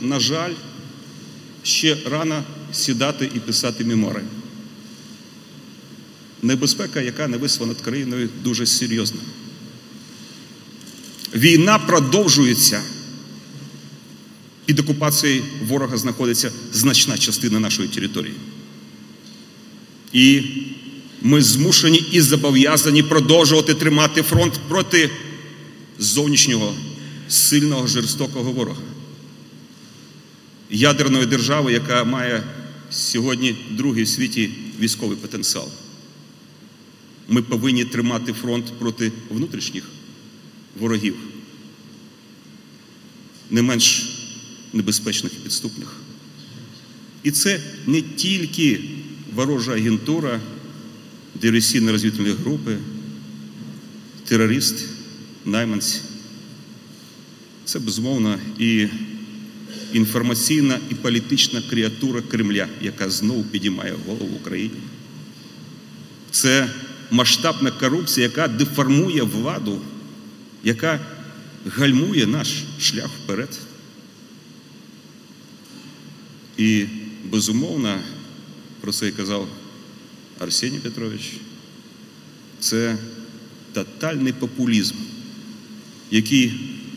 На жаль, ще рано сідати і писати мемори. Небезпека, яка нависла над країною, дуже серйозна. Війна продовжується. Під окупацією ворога знаходиться значна частина нашої території. І ми змушені і зобов'язані продовжувати тримати фронт проти зовнішнього сильного жорстокого ворога. Ядерної держави, яка має сьогодні другий в світі військовий потенціал. Ми повинні тримати фронт проти внутрішніх ворогів, не менш небезпечних і підступних. І це не тільки ворожа агентура, диверсійно розвідувальні групи, терорист, найманці. Це безумовно і інформаційна і політична креатура Кремля, яка знову підіймає голову Україні. Це масштабна корупція, яка деформує владу, яка гальмує наш шлях вперед. І безумовно, про це і казав Арсеній Петрович, це тотальний популізм, який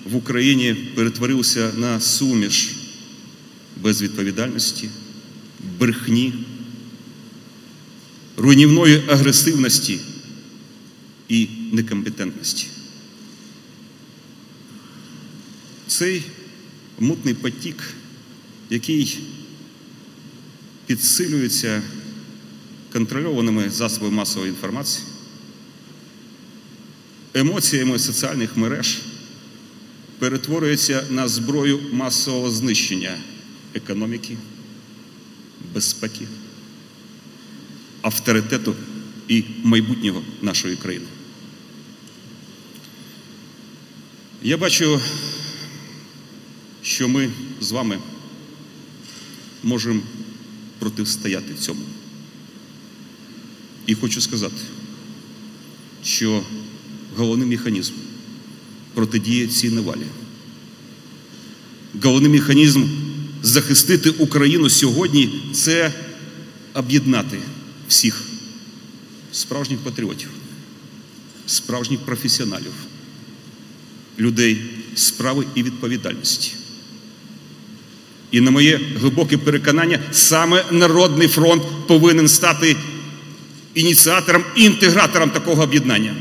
в Україні перетворився на суміш безвідповідальності, брехні, руйнівної агресивності і некомпетентності. Цей мутний потік, який підсилюється контрольованими засобами масової інформації, емоціями соціальних мереж, перетворюється на зброю масового знищення економіки, безпеки, авторитету і майбутнього нашої країни. Я бачу, що ми з вами можемо протистояти цьому. І хочу сказати, що головний механізм протидії цій навалі. Головний механізм захистити Україну сьогодні це об'єднати всіх справжніх патріотів, справжніх професіоналів, людей справи і відповідальності. І на моє глибоке переконання, саме Народний фронт повинен стати ініціатором і інтегратором такого об'єднання.